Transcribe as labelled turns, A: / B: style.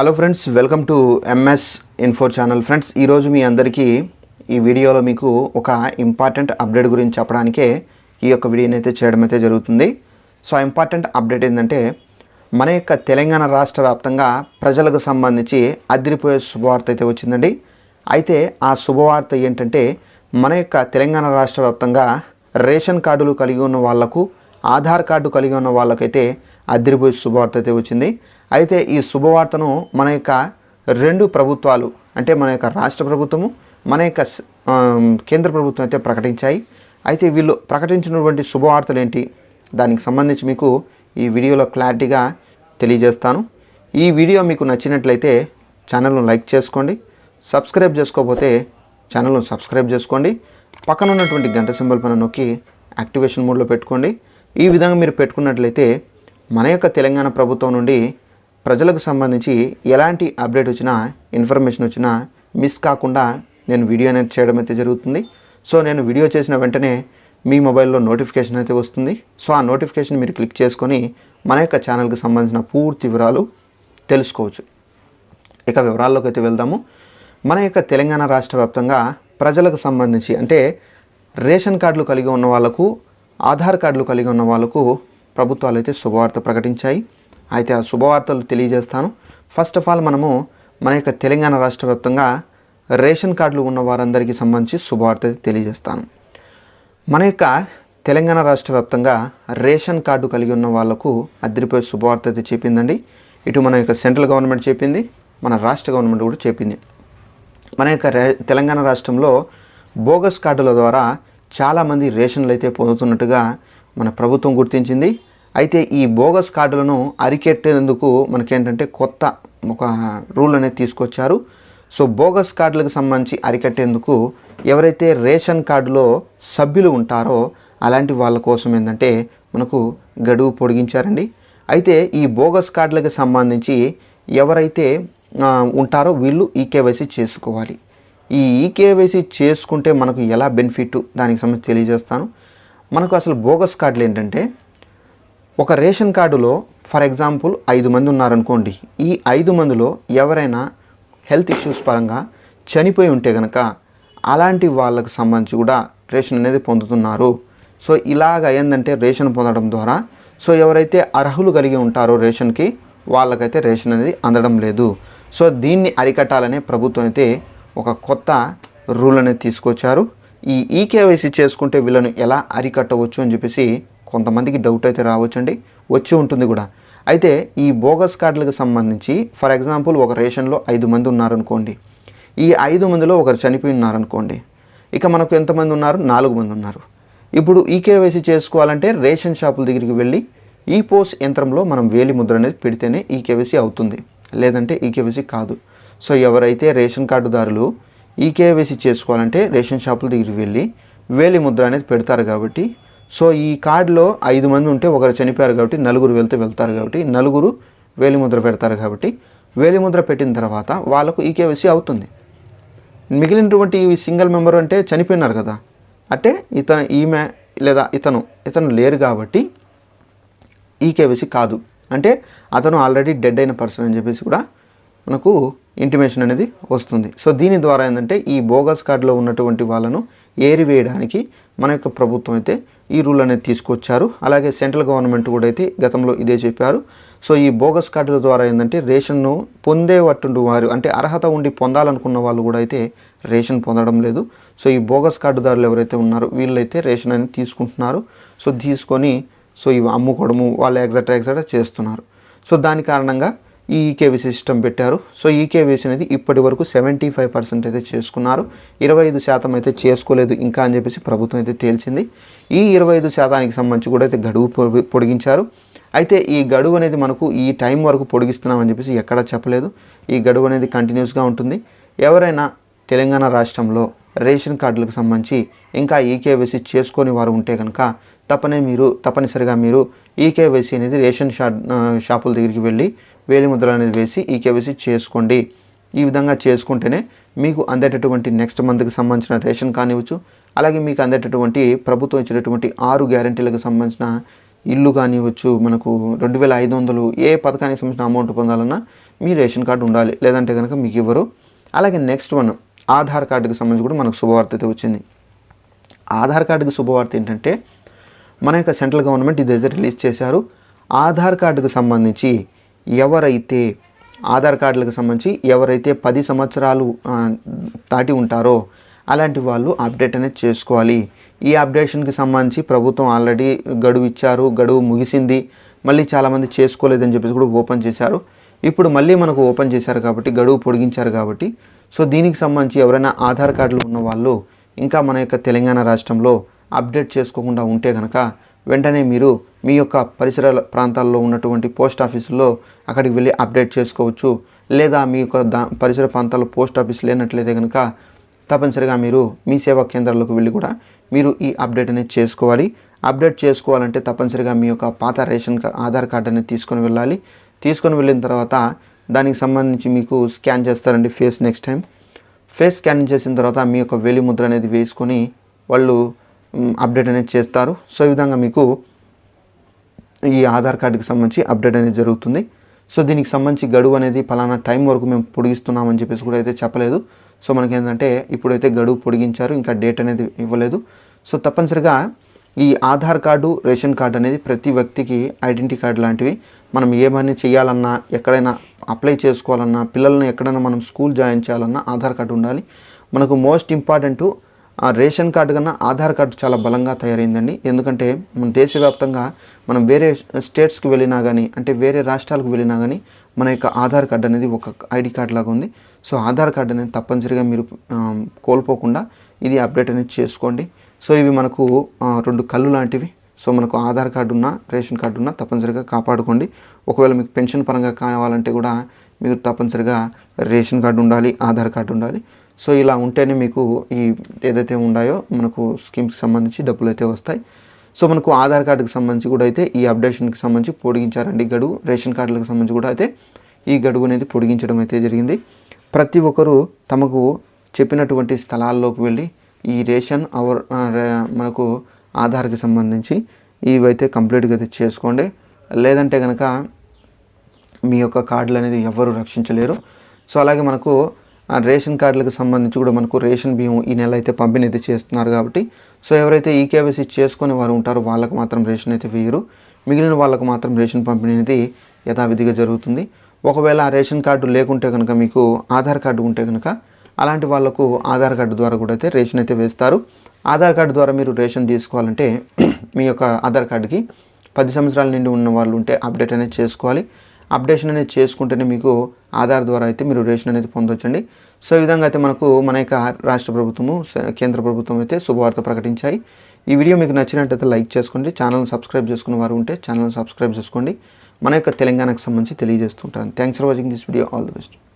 A: Hello friends welcome to MS info channel friends ఈరోజు మీ అందరికీ ఈ వీడియోలో మీకు ఒక ఇంపార్టెంట్ అప్డేట్ గురించి చెప్పడానికే ఈ యొక్క వీడియోని అయితే చేయడం అయితే జరుగుతుంది. సో ఆ ఇంపార్టెంట్ అప్డేట్ ఏంటంటే మన యొక్క తెలంగాణ రాష్ట్ర వ్యాప్తంగా ప్రజలకు సంబంధించి అదిరిపోయే శుభవార్త అయితే వచ్చిందండి. అయితే ఆ శుభవార్త ఏంటంటే మన యొక్క తెలంగాణ రాష్ట్ర వ్యాప్తంగా రేషన్ కార్డులు కలిగి ఉన్న వాళ్ళకు ఆధార్ కార్డు కలిగి ఉన్న వాళ్ళకైతే అదిరిపోయే శుభవార్త అయితే వచ్చింది. అయితే ఈ శుభవార్తను మన యొక్క రెండు ప్రభుత్వాలు అంటే మన యొక్క రాష్ట్ర ప్రభుత్వము మన యొక్క కేంద్ర ప్రభుత్వం అయితే ప్రకటించాయి. అయితే వీళ్ళు ప్రకటించినటువంటి శుభవార్తలు ఏంటి దానికి సంబంధించి మీకు ఈ వీడియోలో క్లారిటీగా తెలియజేస్తాను. ఈ వీడియో మీకు నచ్చినట్లయితే ఛానల్ను లైక్ చేసుకోండి సబ్స్క్రైబ్ చేసుకోకపోతే ఛానల్ను సబ్స్క్రైబ్ చేసుకోండి పక్కన ఉన్నటువంటి గంట సింబల్ పైన నొక్కి యాక్టివేషన్ మోడ్లో పెట్టుకోండి. ఈ విధంగా మీరు పెట్టుకున్నట్లయితే మన యొక్క తెలంగాణ ప్రభుత్వం నుండి ప్రజలకు సంబంధించి ఎలాంటి అప్డేట్ వచ్చినా ఇన్ఫర్మేషన్ వచ్చినా మిస్ కాకుండా నేను వీడియో అనేది చేయడం అయితే జరుగుతుంది. సో నేను వీడియో చేసిన వెంటనే మీ మొబైల్లో నోటిఫికేషన్ అయితే వస్తుంది. సో ఆ నోటిఫికేషన్ మీరు క్లిక్ చేసుకొని మన యొక్క ఛానల్కి సంబంధించిన పూర్తి వివరాలు తెలుసుకోవచ్చు. ఇక వివరాల్లోకి అయితే వెళ్దాము. మన యొక్క తెలంగాణ రాష్ట్ర వ్యాప్తంగా ప్రజలకు సంబంధించి అంటే రేషన్ కార్డులు కలిగి ఉన్న వాళ్ళకు ఆధార్ కార్డులు కలిగి ఉన్న వాళ్ళకు ప్రభుత్వాలు అయితే శుభవార్త ప్రకటించాయి. అయితే ఆ శుభవార్తలు తెలియజేస్తాను. ఫస్ట్ ఆఫ్ ఆల్ మనము మన యొక్క తెలంగాణ రాష్ట్ర వ్యాప్తంగా రేషన్ కార్డులు ఉన్న వారందరికీ సంబంధించి శుభవార్త తెలియజేస్తాను. మన యొక్క తెలంగాణ రాష్ట్ర వ్యాప్తంగా రేషన్ కార్డు కలిగి ఉన్న వాళ్ళకు అద్దరిపోయే శుభవార్త అయితే చెప్పిందండి. ఇటు మన యొక్క సెంట్రల్ గవర్నమెంట్ చెప్పింది మన రాష్ట్ర గవర్నమెంట్ కూడా చెప్పింది. మన యొక్క రే తెలంగాణ రాష్ట్రంలో బోగస్ కార్డుల ద్వారా చాలామంది రేషన్లు అయితే పొందుతున్నట్టుగా మన ప్రభుత్వం గుర్తించింది. అయితే ఈ బోగస్ కార్డులను అరికెట్టేందుకు మనకేంటంటే కొత్త ఒక రూల్ అనేది తీసుకొచ్చారు. సో బోగస్ కార్డులకు సంబంధించి అరికట్టేందుకు ఎవరైతే రేషన్ కార్డులో సభ్యులు ఉంటారో అలాంటి వాళ్ళ కోసం ఏంటంటే మనకు గడువు పొడిగించారండి. అయితే ఈ బోగస్ కార్డులకు సంబంధించి ఎవరైతే ఉంటారో వీళ్ళు ఈకేవైసీ చేసుకోవాలి. ఈ ఈకేవైసీ చేసుకుంటే మనకు ఎలా బెనిఫిట్? దానికి సంబంధించి తెలియజేస్తాను. మనకు అసలు బోగస్ కార్డులు ఏంటంటే ఒక రేషన్ కార్డులో ఫర్ ఎగ్జాంపుల్ ఐదు మంది ఉన్నారనుకోండి. ఈ ఐదు మందిలో ఎవరైనా హెల్త్ ఇష్యూస్ పరంగా చనిపోయి ఉంటే కనుక అలాంటి వాళ్ళకు సంబంధించి కూడా రేషన్ అనేది పొందుతున్నారు. సో ఇలాగ ఏంటంటే రేషన్ పొందడం ద్వారా. సో ఎవరైతే అర్హులు కలిగి ఉంటారో రేషన్కి వాళ్ళకైతే రేషన్ అనేది అందడం లేదు. సో దీన్ని అరికట్టాలనే ప్రభుత్వం అయితే ఒక కొత్త రూల్ అనేది తీసుకొచ్చారు. ఈ ఈకేవైసీ చేసుకుంటే వీళ్ళను ఎలా అరికట్టవచ్చు అని చెప్పేసి కొంతమందికి డౌట్ అయితే రావచ్చండి వచ్చి ఉంటుంది కూడా. అయితే ఈ బోగస్ కార్డులకు సంబంధించి ఫర్ ఎగ్జాంపుల్ ఒక రేషన్లో ఐదు మంది ఉన్నారనుకోండి. ఈ ఐదు మందిలో ఒకరు చనిపోయి ఉన్నారనుకోండి. ఇక మనకు ఎంతమంది ఉన్నారు? నాలుగు మంది ఉన్నారు. ఇప్పుడు ఈకేవైసీ చేసుకోవాలంటే రేషన్ షాపుల దగ్గరికి వెళ్ళి ఈ పోస్ట్ యంత్రంలో మనం వేలి ముద్ర అనేది పెడితేనే ఈకేవైసీ అవుతుంది. లేదంటే ఈకేవైసీ కాదు. సో ఎవరైతే రేషన్ కార్డుదారులు ఈకేవైసీ చేసుకోవాలంటే రేషన్ షాపుల దగ్గరికి వెళ్ళి వేలి ముద్ర అనేది పెడతారు కాబట్టి సో ఈ కార్డులో ఐదు మంది ఉంటే ఒకరు చనిపోయారు కాబట్టి నలుగురు వెళ్తే వెళ్తారు కాబట్టి నలుగురు వేలిముద్ర పెడతారు కాబట్టి వేలిముద్ర పెట్టిన తర్వాత వాళ్ళకు ఈ కేవైసీ అవుతుంది. మిగిలినటువంటి ఈ సింగిల్ మెంబర్ అంటే చనిపోయినారు కదా. అంటే ఇతను ఈమె లేదా ఇతను ఇతను లేరు కాబట్టి ఈ కేవైసీ కాదు. అంటే అతను ఆల్రెడీ డెడ్ అయిన పర్సన్ అని చెప్పేసి కూడా మనకు ఇంటిమేషన్ అనేది వస్తుంది. సో దీని ద్వారా ఏంటంటే ఈ బోగస్ కార్డులో ఉన్నటువంటి వాళ్ళను ఏరివేయడానికి మన యొక్క ప్రభుత్వం అయితే ఈ రూల్ అనేది తీసుకొచ్చారు. అలాగే సెంట్రల్ గవర్నమెంట్ కూడా అయితే గతంలో ఇదే చెప్పారు. సో ఈ బోగస్ కార్డుల ద్వారా ఏంటంటే రేషన్ను పొందేవట్టుండు వారు అంటే అర్హత ఉండి పొందాలనుకున్న వాళ్ళు కూడా అయితే రేషన్ పొందడం లేదు. సో ఈ బోగస్ కార్డుదారులు ఎవరైతే ఉన్నారో వీళ్ళైతే రేషన్ అనేది తీసుకుంటున్నారు. సో తీసుకొని సో ఇవి అమ్ముకోవడము వాళ్ళు ఎగ్జట్రా ఎగ్జట్రా చేస్తున్నారు. సో దాని కారణంగా ఈ ఈకేవీసీ సిస్టమ్ పెట్టారు. సో ఈకేవీసీ అనేది ఇప్పటి వరకు సెవెంటీ ఫైవ్ పర్సెంట్ అయితే చేసుకున్నారు. ఇరవై ఐదు శాతం అయితే చేసుకోలేదు ఇంకా అని చెప్పేసి ప్రభుత్వం అయితే తేల్చింది. ఈ ఇరవై ఐదు శాతానికి సంబంధించి కూడా అయితే గడువు పొడి- పొడిగించారు. అయితే ఈ గడువు అనేది మనకు ఈ టైం వరకు పొడిగిస్తున్నామని చెప్పేసి ఎక్కడా చెప్పలేదు. ఈ గడువు అనేది కంటిన్యూస్గా ఉంటుంది. ఎవరైనా తెలంగాణ రాష్ట్రంలో రేషన్ కార్డులకు సంబంధించి ఇంకా ఈకేవైసీ చేసుకొని వారు ఉంటే కనుక తప్పనే మీరు తప్పనిసరిగా మీరు ఈకేవైసీ అనేది రేషన్ షా షాపుల దగ్గరికి వెళ్ళి వేలి అనేది వేసి ఈ కేవైసీ చేసుకోండి. ఈ విధంగా చేసుకుంటేనే మీకు అందేటటువంటి నెక్స్ట్ మంత్కి సంబంధించిన రేషన్ కానివ్వచ్చు అలాగే మీకు అందేటటువంటి ప్రభుత్వం ఇచ్చినటువంటి ఆరు గ్యారంటీలకు సంబంధించిన ఇల్లు కానివ్వచ్చు మనకు రెండు వేల ఐదు వందలు ఏ పథకానికి సంబంధించిన అమౌంట్ పొందాలన్నా మీ రేషన్ కార్డు ఉండాలి. లేదంటే కనుక మీకు ఇవ్వరు. అలాగే నెక్స్ట్ వన్ ఆధార్ కార్డుకి సంబంధించి కూడా మనకు శుభవార్త అయితే వచ్చింది. ఆధార్ కార్డుకి శుభవార్త ఏంటంటే మన యొక్క సెంట్రల్ గవర్నమెంట్ ఇదైతే రిలీజ్ చేశారు. ఆధార్ కార్డుకు సంబంధించి ఎవరైతే ఆధార్ కార్డులకు సంబంధించి ఎవరైతే పది సంవత్సరాలు దాటి ఉంటారో అలాంటి వాళ్ళు అప్డేట్ అనేది చేసుకోవాలి. ఈ అప్డేషన్కి సంబంధించి ప్రభుత్వం ఆల్రెడీ గడువు ఇచ్చారు గడువు ముగిసింది. మళ్ళీ చాలామంది చేసుకోలేదని చెప్పేసి కూడా ఓపెన్ చేశారు. ఇప్పుడు మళ్ళీ మనకు ఓపెన్ చేశారు కాబట్టి గడువు పొడిగించారు కాబట్టి సో దీనికి సంబంధించి ఎవరైనా ఆధార్ కార్డులు ఉన్న వాళ్ళు ఇంకా మన యొక్క తెలంగాణ రాష్ట్రంలో అప్డేట్ చేసుకోకుండా ఉంటే కనుక వెంటనే మీరు మీ యొక్క పరిసర ప్రాంతాల్లో ఉన్నటువంటి పోస్ట్ ఆఫీసుల్లో అక్కడికి వెళ్ళి అప్డేట్ చేసుకోవచ్చు. లేదా మీ యొక్క దా పరిసర ప్రాంతాల్లో పోస్ట్ ఆఫీస్ లేనట్లయితే కనుక తప్పనిసరిగా మీరు మీ సేవా కేంద్రాలకు వెళ్ళి కూడా మీరు ఈ అప్డేట్ అనేది చేసుకోవాలి. అప్డేట్ చేసుకోవాలంటే తప్పనిసరిగా మీ యొక్క పాత రేషన్ ఆధార్ కార్డ్ అనేది తీసుకొని వెళ్ళాలి. తీసుకొని వెళ్ళిన తర్వాత దానికి సంబంధించి మీకు స్కాన్ చేస్తారండి face next time. Face scanning చేసిన తర్వాత మీ యొక్క వేలి ముద్ర అనేది వేసుకొని వాళ్ళు అప్డేట్ అనేది చేస్తారు. సో ఈ విధంగా మీకు ఈ ఆధార్ కార్డుకి సంబంధించి అప్డేట్ అనేది జరుగుతుంది. సో దీనికి సంబంధించి గడువు అనేది పలానా టైం వరకు మేము పొడిగిస్తున్నామని చెప్పేసి కూడా అయితే చెప్పలేదు. సో మనకి ఏంటంటే ఇప్పుడైతే గడువు పొడిగించారు ఇంకా డేట్ అనేది ఇవ్వలేదు. సో తప్పనిసరిగా ఈ ఆధార్ కార్డు రేషన్ కార్డు అనేది ప్రతి వ్యక్తికి ఐడెంటిటీ కార్డు లాంటివి మనం ఏమని చేయాలన్నా ఎక్కడైనా అప్లై చేసుకోవాలన్నా పిల్లల్ని ఎక్కడైనా మనం స్కూల్ జాయిన్ చేయాలన్నా ఆధార్ కార్డు ఉండాలి. మనకు మోస్ట్ ఇంపార్టెంట్ ఆ రేషన్ కార్డు కన్నా ఆధార్ కార్డు చాలా బలంగా తయారైందండి. ఎందుకంటే మన దేశవ్యాప్తంగా మనం వేరే స్టేట్స్కి వెళ్ళినా కానీ అంటే వేరే రాష్ట్రాలకు వెళ్ళినా కానీ మన యొక్క ఆధార్ కార్డు అనేది ఒక ఐడి కార్డు లాగా ఉంది. సో ఆధార్ కార్డు అనేది తప్పనిసరిగా మీరు కోల్పోకుండా ఇది అప్డేట్ అనేది చేసుకోండి. సో ఇవి మనకు రెండు కళ్ళు లాంటివి. సో మనకు ఆధార్ కార్డు ఉన్నా రేషన్ కార్డు ఉన్నా తప్పనిసరిగా కాపాడుకోండి. ఒకవేళ మీకు పెన్షన్ పరంగా కావాలంటే కూడా మీకు తప్పనిసరిగా రేషన్ కార్డు ఉండాలి ఆధార్ కార్డు ఉండాలి. సో ఇలా ఉంటేనే మీకు ఈ ఏదైతే ఉన్నాయో మనకు స్కీమ్కి సంబంధించి డబ్బులు అయితే వస్తాయి. సో మనకు ఆధార్ కార్డుకి సంబంధించి కూడా అయితే ఈ అప్డేషన్కి సంబంధించి పొడిగించారండి. గడువు రేషన్ కార్డులకు సంబంధించి కూడా అయితే ఈ గడువు అనేది పొడిగించడం అయితే జరిగింది. ప్రతి ఒక్కరూ తమకు చెప్పినటువంటి స్థలాల్లోకి వెళ్ళి ఈ రేషన్ అవర్ మనకు ఆధార్కి సంబంధించి ఇవైతే కంప్లీట్గా అయితే చేసుకోండి. లేదంటే కనుక మీ యొక్క కార్డులు అనేది ఎవరు రక్షించలేరు. సో అలాగే మనకు రేషన్ కార్డులకు సంబంధించి కూడా మనకు రేషన్ బియ్యం ఈ నెల అయితే పంపిణీ అయితే చేస్తున్నారు కాబట్టి సో ఎవరైతే ఈ కేవైసీ చేసుకునే వారు ఉంటారో వాళ్ళకు మాత్రం రేషన్ అయితే వేయరు. మిగిలిన వాళ్ళకు మాత్రం రేషన్ పంపిణీ అనేది యథావిధిగా జరుగుతుంది. ఒకవేళ ఆ రేషన్ కార్డు లేకుంటే కనుక మీకు ఆధార్ కార్డు ఉంటే కనుక అలాంటి వాళ్ళకు ఆధార్ కార్డు ద్వారా కూడా అయితే రేషన్ అయితే వేస్తారు. ఆధార్ కార్డు ద్వారా మీరు రేషన్ తీసుకోవాలంటే మీ యొక్క ఆధార్ కార్డుకి పది సంవత్సరాల నుండి ఉన్న వాళ్ళు ఉంటే అప్డేట్ అనేది చేసుకోవాలి. అప్డేషన్ అనేది చేసుకుంటేనే మీకు ఆధార్ ద్వారా అయితే మీరు రేషన్ అనేది పొందొచ్చండి. సో ఈ విధంగా అయితే మనకు మన యొక్క రాష్ట్ర ప్రభుత్వము కేంద్ర ప్రభుత్వం అయితే శుభవార్త ప్రకటించాయి. ఈ వీడియో మీకు నచ్చినట్టయితే లైక్ చేసుకోండి. ఛానల్ సబ్స్క్రైబ్ చేసుకున్న వారు ఉంటే ఛానల్ సబ్స్క్రైబ్ చేసుకోండి. మన యొక్క తెలంగాణకు సంబంధించి తెలియజేస్తుంటాను. Thanks for watching this video all the best